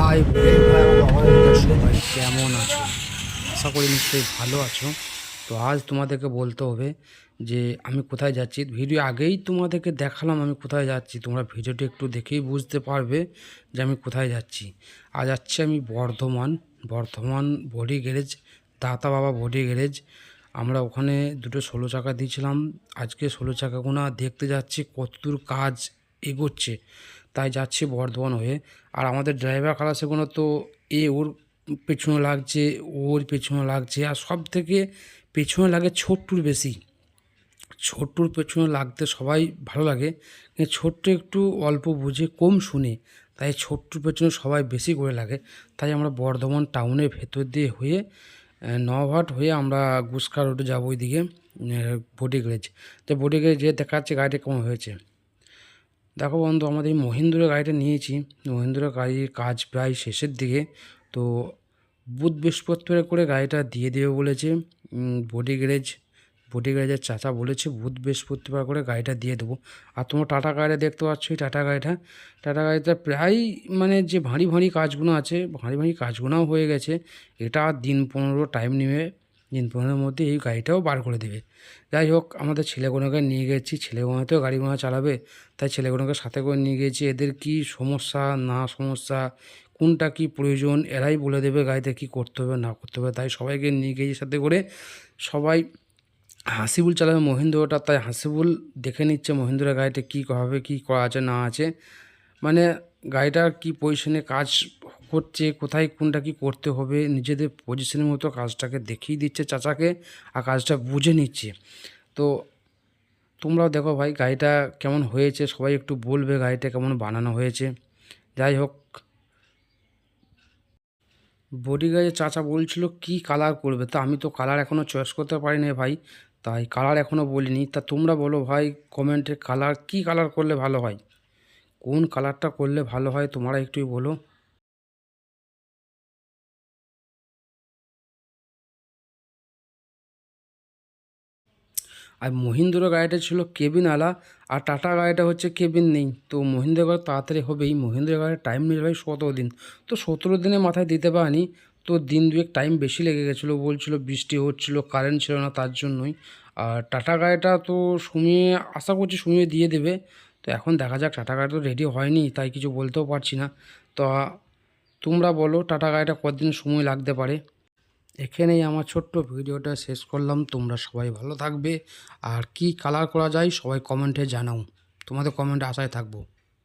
High সবাই কেমন আছো? আশা করি নিশ্চয়ই ভালো আছো। তো আজ তোমাদেরকে বলতে হবে যে আমি কোথায় যাচ্ছি। ভিডিও আগেই তোমাদেরকে দেখালাম আমি কোথায় যাচ্ছি। তোমরা ভিডিওটি একটু দেখেই বুঝতে পারবে যে আমি কোথায় যাচ্ছি। আজ যাচ্ছি আমি Bardhaman. Bardhaman body garage, Data Baba body garage. আমরা ওখানে দুটো ষোলো চাকা দিয়েছিলাম। আজকে ষোলো চাকাগুলো দেখতে যাচ্ছি কতদূর কাজ এগোচ্ছে। তাই যাচ্ছি বর্ধমান হয়ে। আর আমাদের ড্রাইভার খালাসেগুলো তো এ, ওর পেছনে লাগছে, ওর পেছনে লাগছে, আর সব থেকে পেছনে লাগে ছোট্টুর বেশি। ছোট্টুর পেছনে লাগতে সবাই ভালো লাগে, কিন্তু ছোট্ট একটু অল্প বুঝে কম শুনে, তাই ছোট্টুর পেছনে সবাই বেশি করে লাগে। তাই আমরা বর্ধমান টাউনের ভেতর দিয়ে হয়ে নভাট হয়ে আমরা গুসকা রোডে যাব ওইদিকে বডি গ্যারেজ তো বডি গ্যারেজ যেয়ে দেখা যাচ্ছে গাড়িটা কেমন হয়েছে। দেখো বন্ধু আমাদের এই মহিন্দ্রের গাড়িটা নিয়েছি। মহিন্দ্রের গাড়ির কাজ প্রায় শেষের দিকে। তো বুধ বৃহস্পতিবার করে গাড়িটা দিয়ে দেবে বলেছে। বডি গ্যারেজ বডি গ্যারেজের চাচা বলেছে, বুধ বৃহস্পতিবার করে গাড়িটা দিয়ে দেবো। আর তোমার টাটা গাড়িটা দেখতে পাচ্ছ টাটা গাড়িটা। টাটা গাড়িটা প্রায় মানে যে ভারী ভারী কাজগুলো আছে, ভারী ভারী কাজগুলোও হয়ে গেছে। এটা দিন পনেরো টাইম নেবে। দিন পনেরোর মধ্যে এই গাড়িটাও বার করে দেবে। যাই হোক, আমাদের ছেলেগুলোকে নিয়ে গেছি। ছেলেগুলো তো গাড়ি ঘোড়া চালাবে, তাই ছেলেগুলোকে সাথে করে নিয়ে গেছি। এদের কি সমস্যা, না সমস্যা, কোনটা কি প্রয়োজন, এরাই বলে দেবে গাড়িতে কি করতে হবে, না করতে হবে। তাই সবাইকে নিয়ে গিয়ে সাথে করে। সবাই হাসিবুল চালাবে মহিন্দ্রটা তাই হাসিবুল দেখে নিচ্ছে মহিন্দ্রের গাড়িতে কী হবে, কী করা আছে, না আছে। মানে গাড়িটার কি পজিশনে কাজ করছে, কোথায় কোনটা কি করতে হবে, নিজেদের পজিশনের মতো কাজটাকে দেখিয়ে দিচ্ছে চাচাকে আর কাজটা বুঝে নিচ্ছে। তো তোমরাও দেখো ভাই, গাড়িটা কেমন হয়েছে, সবাই একটু বলবে গাড়িটা কেমন বানানো হয়েছে। যাই হোক। বডি গাড়ির চাচা বলছিল, কি কালার করবে? তা আমি তো কালার এখনও চয়েস করতে পারি পারিনি ভাই, তাই কালার এখনও বলিনি। তা তোমরা বলো ভাই কমেন্টে কালার কি কালার করলে ভালো হয়? কোন কালারটা করলে ভালো হয়, তোমরা একটুই বলো। আর মহিন্দ্র গাড়িটা ছিল কেবিন আলা, আর টাটা গাড়িটা হচ্ছে কেবিন নেই। তো মহিন্দ্র গাড়ি তাড়াতাড়ি হবেই। মহিন্দ্র গাড়ির টাইম নিয়ে ভাই সতেরো দিন। তো সতেরো দিনে মাথায় দিতে পারিনি। তো দিন দুয়েক টাইম বেশি লেগে গেছিল। বলছিল বৃষ্টি হচ্ছিল কারেন্ট ছিল না তার জন্যই। আর টাটা গাড়িটা তো সুমিয়ে আশা করছি সুমিয়ে দিয়ে দেবে। তো এখন দেখা যাক, টাটা গাড়ি তো রেডি হয়নি, তাই কিছু বলতেও পারছি না। তো তোমরা বলো, টাটা গাড়িটা কতদিন সময় লাগতে পারে? এখানেই আমার ছোট্ট ভিডিওটা শেষ করলাম। তোমরা সবাই ভালো থাকবে। আর কি কালার করা যায় সবাই কমেন্টে জানাও। তোমাদের কমেন্টে আশায় থাকব।